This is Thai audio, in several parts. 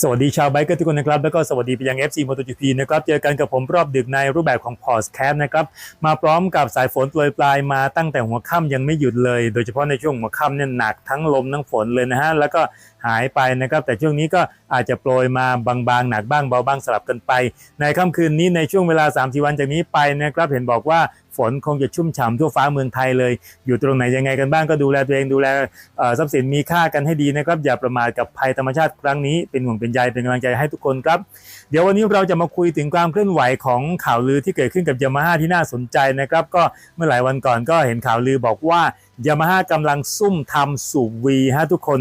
สวัสดีชาวไบค์เกอร์ทุกคนนะครับ แล้วก็สวัสดีไปยัง FC MotoGP นะครับ เจอกันกับผมรอบดึกในรูปแบบของพอสแคสนะครับ มาพร้อมกับสายฝนโปรยปลายมาตั้งแต่หัวค่ำยังไม่หยุดเลย โดยเฉพาะในช่วงหัวค่ำเนี่ยหนักทั้งลมทั้งฝนเลยนะฮะ แล้วก็หายไปนะครับ แต่ช่วงนี้ก็ อาจจะโปรยมาบางๆหนักบ้างเบาบ้างสลับกันไป ในค่ำคืนนี้ในช่วงเวลา3าวันจากนี้ไปนะครับเห็นบอกว่าฝนคงจะชุ่มฉ่ำทั่วฟ้าเมืองไทยเลย อยู่ตรงไหนยังไงกันบ้างก็ดูแลตัวเองดูแลทรัพย์สินมีค่ากันให้ดีนะครับ อย่าประมาทกับภัยธรรมชาติครั้งนี้เป็นห่วงเป็นใยเป็นกำลังใจให้ทุกคนครับ เดี๋ยววันนี้เราจะมาคุยถึงความเคลื่อนไหวของข่าวลือที่เกิดขึ้นกับยามาฮ่าที่น่าสนใจนะครับ ก็เมื่อหลายวันก่อนก็เห็นข่าวลือบอกว่ายามาฮ่ากำลังซุ่มทำสูบวีฮะทุกคน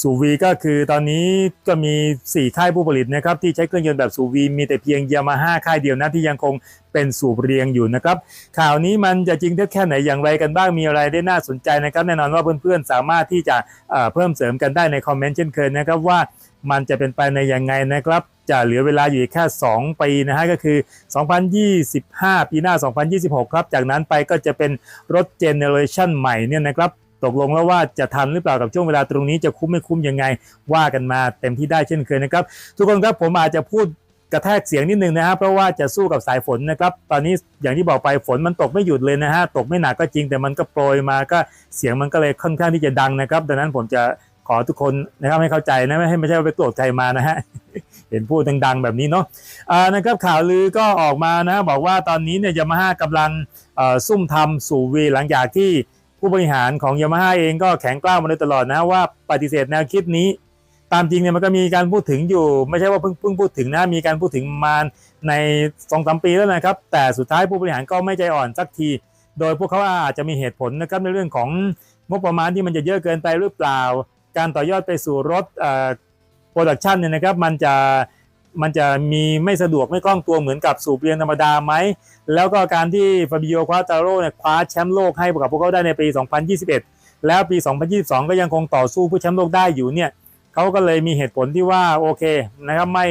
สูวีก็คือตอนนี้ก็มี 4 ค่ายผู้ผลิตนะครับที่ใช้เครื่องยนต์แบบสูวีมีแต่เพียงยามาฮ่าค่ายเดียวนะที่ยังคงเป็นสูบเรียงอยู่นะครับ ข่าวนี้มันจะจริงเท็จแค่ไหนอย่างไรกันบ้างมีอะไรได้น่าสนใจนะครับ แน่นอนว่าเพื่อนๆสามารถที่จะเพิ่มเสริมกันได้ในคอมเมนต์เช่นเคยนะครับว่ามันจะเป็นไปในยังไงนะครับ จะเหลือเวลาอยู่แค่ 2 ปีนะฮะก็คือ 2025 ปีหน้า 2026 ครับ จากนั้นไปก็จะเป็นรถเจเนอเรชันใหม่เนี่ยนะครับ ตกลงแล้วว่าจะทันหรือเปล่ากับช่วงเวลาตรงนี้จะคุ้มไม่คุ้มยังไง ว่ากันมาเต็มที่ได้เช่นเคยนะครับ ทุกคนครับผมอาจจะพูดกระแทกเสียงนิดนึงนะครับเพราะว่าจะสู้กับสายฝนนะครับตอนนี้อย่างที่บอกไปฝนมันตกไม่หยุดเลยนะฮะตกไม่หนักก็จริงแต่มันก็โปรยมาก็เสียงมันก็เลยค่อนข้างที่จะดังนะครับ ดังนั้นผมจะขอทุกคนนะครับให้เข้าใจนะไม่ให้ไม่ใช่ว่าไปโกรธใครมานะฮะเห็นพูดดังๆแบบนี้เนาะอ่านะครับข่าวลือก็ออกมานะบอกว่าตอนนี้เนี่ยยามาฮ่ากำลังซุ่มทำสู่วีหลังจากที่ ผู้บริหารของยามาฮ่าเองก็แข็งกล้าวมาโดยตลอดนะว่าปฏิเสธแนวคิดนี้ ตามจริงเนี่ยมันก็มีการพูดถึงอยู่ ไม่ใช่ว่าเพิ่งเพิ่งพูดถึงนะมีการพูดถึงมาในสองสามปีแล้วนะครับ แต่สุดท้ายผู้บริหารก็ไม่ใจอ่อนสักที โดยพวกเขาอาจจะมีเหตุผลนะครับในเรื่องของงบประมาณที่มันจะเยอะเกินไปหรือเปล่า การต่อยอดไปสู่รถโปรดักชันเนี่ยนะครับมันจะ มันจะมีไม่สะดวกไม่คล่องตัวเหมือนกับสูบเรียงธรรมดาไหม แล้วก็การที่ฟาบิโอควาตาโร่เนี่ยคว้าแชมป์โลกให้กับพวกเขาได้ในปี 2021 แล้วปี 2022 ก็ยังคงต่อสู้เพื่อแชมป์โลกได้อยู่เนี่ยเขาก็เลยมีเหตุผลที่ว่าโอเคนะครับไม่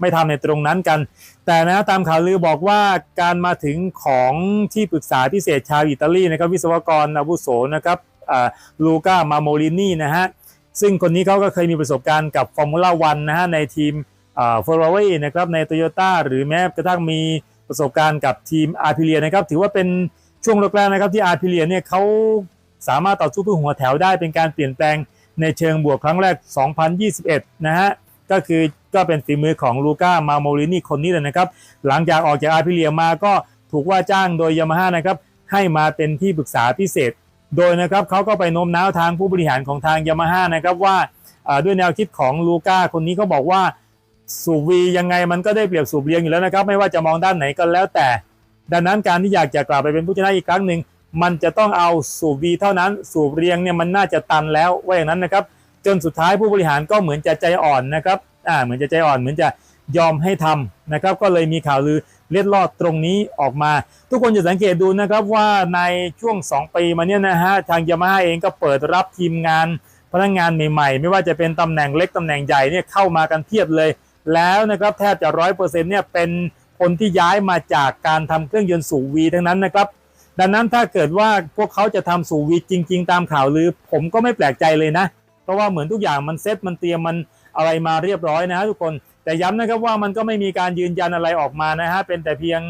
ไม่ทำในตรงนั้นกัน แต่นะตามข่าวลือบอกว่าการมาถึงของที่ปรึกษาพิเศษชาวอิตาลีนะครับวิศวกรอาวุโสนะครับลูก้ามาโมลินีนะฮะซึ่งคนนี้เขาก็เคยมีประสบการณ์กับฟอร์มูล่าวันนะฮะในทีม เฟอร์รารี่นะครับในโตโยต้าหรือแม้กระทั่งมีประสบการณ์กับทีมอาร์พิเลียนะครับถือว่าเป็นช่วงแรกๆนะครับที่อาร์พิเลียเนี่ยเขาสามารถต่อสู้เพื่อหัวแถวได้เป็นการเปลี่ยนแปลงในเชิงบวกครั้งแรก 2021 นะฮะก็คือก็เป็นฝีมือของลูก้ามาโมลินีคนนี้เลยนะครับ หลังจากออกจากอาร์พิเลียมาก็ถูกว่าจ้างโดยยามาฮ่านะครับให้มาเป็นที่ปรึกษาพิเศษ โดยนะครับเขาก็ไปโน้มน้าวทางผู้บริหารของทางยามาฮ่านะครับว่าด้วยแนวคิดของลูก้าคนนี้ก็บอกว่า สูบวียังไงมันก็ได้เปรียบสูบเรียงอยู่แล้วนะครับ ไม่ว่าจะมองด้านไหนก็แล้วแต่ ดังนั้นการที่อยากจะกลับไปเป็นผู้ชนะอีกครั้งหนึ่งมันจะต้องเอาสูบวีเท่านั้นสูบเรียงเนี่ยมันน่าจะตันแล้วว่าอย่างนั้นนะครับจนสุดท้ายผู้บริหารก็เหมือนจะใจอ่อนนะครับอ่าเหมือนจะใจอ่อนเหมือนจะยอมให้ทำนะครับ ก็เลยมีข่าวลือเล็ดลอดตรงนี้ออกมา ทุกคนจะสังเกตดูนะครับว่าในช่วง 2 ปีมาเนี้ยนะฮะทางยามาฮ่าเองก็เปิดรับทีมงานพนักงานใหม่ ๆ ไม่ว่าจะเป็นตำแหน่งเล็กตำแหน่งใหญ่เนี่ยเข้ามากันเพียบเลย แล้วนะครับแทบจะร้อยเปอร์เซ็นต์เนี่ยเป็นคนที่ย้ายมาจากการทำเครื่องยนต์สูวีทั้งนั้นนะครับ ดังนั้นถ้าเกิดว่าพวกเขาจะทำสูวีจริง ๆ ตามข่าวลือ ผมก็ไม่แปลกใจเลยนะ เพราะว่าเหมือนทุกอย่างมันเซ็ตมันเตรียมมันอะไรมาเรียบร้อยนะฮะทุกคน แต่ย้ำนะครับว่ามันก็ไม่มีการยืนยันอะไรออกมานะฮะเป็นแต่เพียง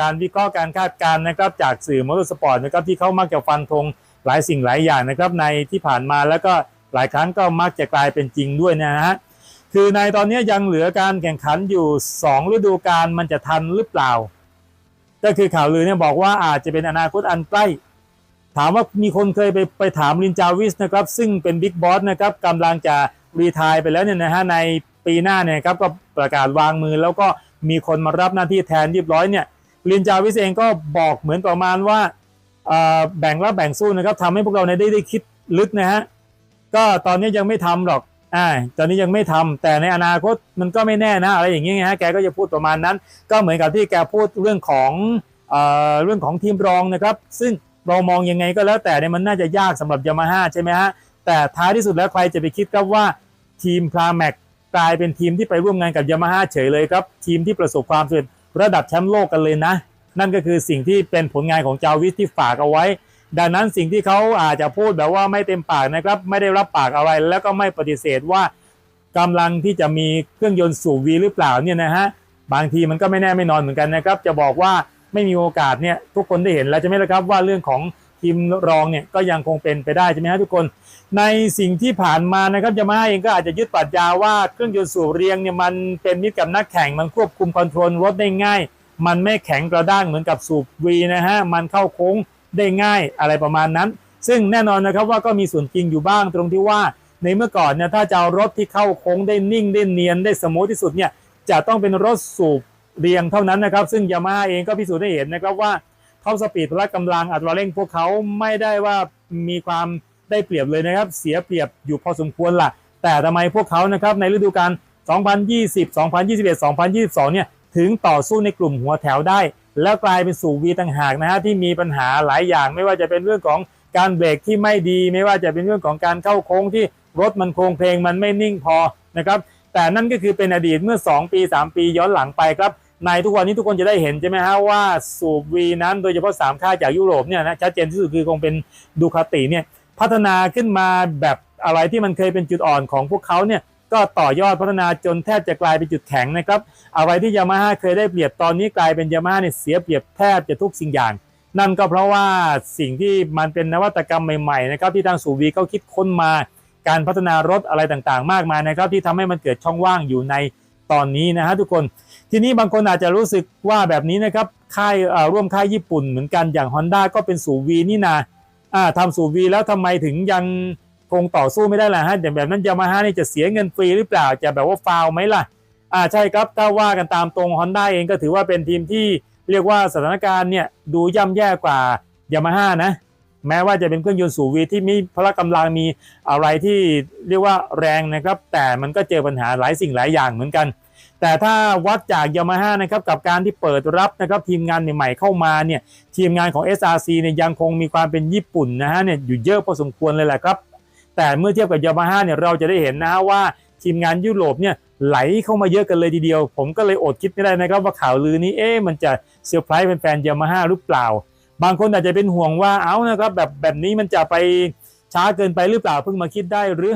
การวิเคราะห์การคาดการณ์นะครับจากสื่อมอเตอร์สปอร์ตนะครับที่เขามักจะฟันธงหลายสิ่งหลายอย่างนะครับในที่ผ่านมาแล้วก็หลายครั้งก็มักจะกลายเป็นจริงด้วยนะฮะ คือในตอนนี้ยังเหลือการแข่งขันอยู่ 2 ฤดูกาลมันจะทันหรือเปล่า ก็คือข่าวลือเนี่ยบอกว่าอาจจะเป็นอนาคตอันใกล้ ถามว่ามีคนเคยไปไปถามลินจาวิสนะครับ ซึ่งเป็นบิ๊กบอสนะครับกำลังจะรีทายไปแล้วเนี่ยนะฮะในปีหน้าเนี่ยครับก็ประกาศวางมือ แล้วก็มีคนมารับหน้าที่แทนเรียบร้อยเนี่ยลินจาวิสเองก็บอกเหมือนประมาณว่าแบ่งรับแบ่งสู้นะครับทำให้พวกเราเนี่ยได้ได้คิดลึกนะฮะก็ตอนนี้ยังไม่ทำหรอก อ่าตอนนี้ยังไม่ทำแต่ในอนาคตมันก็ไม่แน่นะอะไรอย่างเงี้ยฮะแกก็จะพูดประมาณนั้น ก็เหมือนกับที่แกพูดเรื่องของเอ่อเรื่องของทีมรองนะครับ ซึ่งเรามองยังไงก็แล้วแต่เนี่ยมันน่าจะยากสำหรับยามาฮ่าใช่ไหมฮะแต่ท้ายที่สุดแล้วใครจะไปคิดครับว่าทีมพราแม็กกลายเป็นทีมที่ไปร่วมงานกับยามาฮ่าเฉยเลยครับทีมที่ประสบความสำเร็จระดับแชมป์โลกกันเลยนะ นั่นก็คือสิ่งที่เป็นผลงานของจาวิสที่ฝากเอาไว้ ดังนั้นสิ่งที่เขาอาจจะพูดแบบว่าไม่เต็มปากนะครับ ไม่ได้รับปากอะไร แล้วก็ไม่ปฏิเสธว่ากำลังที่จะมีเครื่องยนต์สูบวีหรือเปล่าเนี่ยนะฮะบางทีมันก็ไม่แน่ไม่นอนเหมือนกันนะครับ จะบอกว่าไม่มีโอกาสเนี่ยทุกคนได้เห็นแล้วใช่ไหมล่ะครับว่าเรื่องของทีมรองเนี่ยก็ยังคงเป็นไปได้ใช่ไหมฮะทุกคน ในสิ่งที่ผ่านมานะครับยามาฮ่าเองก็อาจจะยึดปรัชญาว่าเครื่องยนต์สูบเรียงเนี่ยมันเป็นมิตรกับนักแข่งมันควบคุมคอนโทรลรถได้ง่าย มันไม่แข็งกระด้างเหมือนกับสูบวีนะฮะมันเข้าโค้ง ได้ง่ายอะไรประมาณนั้น ซึ่งแน่นอนนะครับว่าก็มีส่วนจริงอยู่บ้างตรงที่ว่า ในเมื่อก่อนเนี่ยถ้าจะเอารถที่เข้าโค้งได้นิ่งได้เนียนได้สมูทที่สุดเนี่ยจะต้องเป็นรถสูบเรียงเท่านั้นนะครับ ซึ่งยามาฮ่าเองก็พิสูจน์ได้เห็นนะครับว่าท็อปสปีดพละกำลังอัตราเร่งพวกเขาไม่ได้ว่ามีความได้เปรียบเลยนะครับ เสียเปรียบอยู่พอสมควรล่ะ แต่ทำไมพวกเขานะครับในฤดูกาล2020 2021 2022 เนี่ยถึงต่อสู้ในกลุ่มหัวแถวได้ แล้วกลายเป็นสู่วีต่างหากนะฮะที่มีปัญหาหลายอย่าง ไม่ว่าจะเป็นเรื่องของการเบรกที่ไม่ดี ไม่ว่าจะเป็นเรื่องของการเข้าโค้งที่รถมันโครงเพลงมันไม่นิ่งพอนะครับแต่นั่นก็คือเป็นอดีตเมื่อ 2 ปี 3 ปีย้อนหลังไปครับในทุกวันนี้ทุกคนจะได้เห็นใช่ไหมฮะว่าสูบวีนั้นโดยเฉพาะ 3 ค่ายจากยุโรปเนี่ยนะชัดเจนที่สุดคือคงเป็นดูคาติเนี่ยพัฒนาขึ้นมาแบบอะไรที่มันเคยเป็นจุดอ่อนของพวกเขาเนี่ย ก็ต่อยอดพัฒนาจนแทบจะกลายเป็นจุดแข็งนะครับอะไรที่ยามาฮ่าเคยได้เปรียบตอนนี้กลายเป็นยามาฮ่าเนี่ยเสียเปรียบแทบจะทุกสิ่งอย่าง นั่นก็เพราะว่าสิ่งที่มันเป็นนวัตกรรมใหม่ๆนะครับที่ทางสูวีเขาคิดค้นมา การพัฒนารถอะไรต่างๆ มากมายนะครับที่ทำให้มันเกิดช่องว่างอยู่ในตอนนี้นะฮะทุกคนทีนี้บางคนอาจจะรู้สึกว่าแบบนี้นะครับค่ายร่วมค่ายญี่ปุ่นเหมือนกันอย่าง Honda ก็เป็นสูวีนี่นาทำสูวีแล้วทำไมถึงยัง คงต่อสู้ไม่ได้ละฮะอย่างแบบนั้นยามาฮ่านี่จะเสียเงินฟรีหรือเปล่าจะแบบว่าฟาวไหมล่ะอ่าใช่ครับถ้าว่ากันตามตรง Honda เองก็ถือว่าเป็นทีมที่เรียกว่าสถานการณ์เนี่ยดูย่ำแย่กว่ายามาฮ่านะแม้ว่าจะเป็นเครื่องยนต์สูบวีที่มีพละกำลังมีอะไรที่เรียกว่าแรงนะครับ แต่มันก็เจอปัญหาหลายสิ่งหลายอย่างเหมือนกัน แต่ถ้าวัดจากยามาฮ่านะครับกับการที่เปิดรับนะครับทีมงานใหม่ๆเข้ามาเนี่ยทีมงานของ SRC เนี่ยยังคงมีความเป็นญี่ปุ่นนะฮะเนี่ยอยู่เยอะพอสมควรเลยแหละครับ แต่เมื่อเทียบกับยามาฮ่าเนี่ยเราจะได้เห็นนะฮะว่าทีมงานยุโรปเนี่ยไหลเข้ามาเยอะกันเลยทีเดียว ผมก็เลยอดคิดไม่ได้นะครับว่าข่าวลือนี้เอ๊ะมันจะเซอร์ไพรส์แฟนๆยามาฮ่าหรือเปล่า บางคนอาจจะเป็นห่วงว่าเอานะครับแบบแบบนี้มันจะไปช้าเกินไปหรือเปล่าเพิ่งมาคิดได้หรือ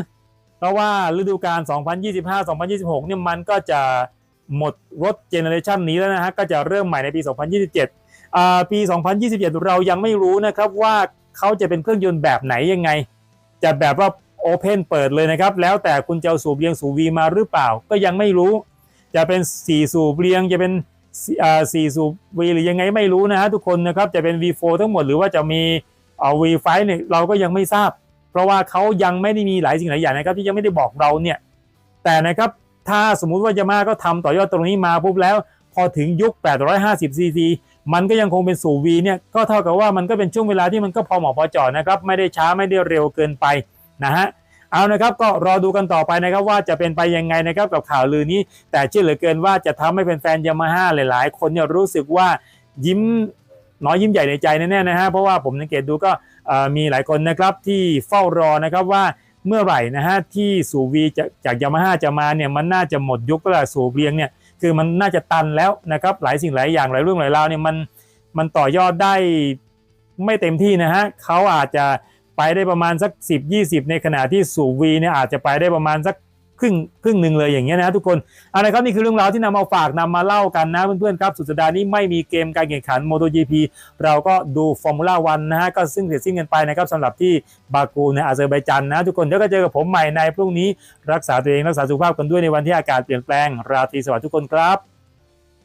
เพราะว่าฤดูกาล 2025-2026 เนี่ยมันก็จะหมดรถเจเนอเรชันนี้แล้วนะฮะก็จะเริ่มใหม่ในปี 2027อ่าปี 2027 เรายังไม่รู้นะครับว่าเขาจะเป็นเครื่องยนต์แบบไหนยังไง จะแบบว่าโอเพนเปิดเลยนะครับ แล้วแต่คุณจะเอาสูบเรียงสูบวีมาหรือเปล่า ก็ยังไม่รู้ จะเป็น 4 สูบเรียงจะเป็นอ่สูบวีหรือยังไงไม่รู้นะฮะทุกคนนะครับจะเป็น V4 ทั้งหมดหรือว่าจะมีเอา V5 เนี่ยเราก็ยังไม่ทราบ เพราะว่าเขายังไม่ได้มีหลายสิ่งหลายอย่างนะครับที่ยังไม่ได้บอกเราเนี่ยแต่นะครับถ้าสมมุติว่ายามาก็ทำต่อยอดตรงนี้มาปุ๊บแล้ว พอถึงยุค 850 cc มันก็ยังคงเป็นสูบวีเนี่ยก็เท่ากับว่ามันก็เป็นช่วงเวลาที่มันก็พอเหมาะพอเจาะนะครับ ไม่ได้ช้าไม่ได้เร็วเกินไปนะฮะเอานะครับก็รอดูกันต่อไปนะครับว่าจะเป็นไปยังไงนะครับกับข่าวลือนี้ แต่เชื่อเหลือเกินว่าจะทำให้แฟนๆยามาฮ่าหลายๆ คนเนี่ยรู้สึกว่ายิ้มน้อยยิ้มใหญ่ในใจแน่ๆนะฮะเพราะว่าผมสังเกตดูก็มีหลายคนนะครับที่เฝ้ารอนะครับว่าเมื่อไหร่นะฮะที่สูวีจากยามาฮ่าจะมาเนี่ยมันน่าจะหมดยุคแล้วล่ะสูเรียงเนี่ย คือมันน่าจะตันแล้วนะครับหลายสิ่งหลายอย่างหลายเรื่องหลายราวเนี่ยมันมันต่อยอดได้ไม่เต็มที่นะฮะเขาอาจจะไปได้ประมาณสัก 10 20 ในขณะที่สูบวีเนี่ยอาจจะไปได้ประมาณสัก ครึ่งครึ่งหนึ่งเลยอย่างเงี้ยนะทุกคนเอาละครับนี่คือเรื่องราวที่นำมาฝากนำมาเล่ากันนะเพื่อนๆครับสุดสัปดาห์นี้ไม่มีเกมการแข่งขัน MotoGP เราก็ดูฟอร์มูล่าวันนะฮะก็ซึ่งเสร็จสิ้นกันไปนะครับสำหรับที่บากูในอาเซอร์ไบจันนะทุกคนเดี๋ยวก็เจอกับผมใหม่ในพรุ่งนี้รักษาตัวเองรักษาสุขภาพกันด้วยในวันที่อากาศเปลี่ยนแปลงราตรีสวัสดิ์ทุกคนครับ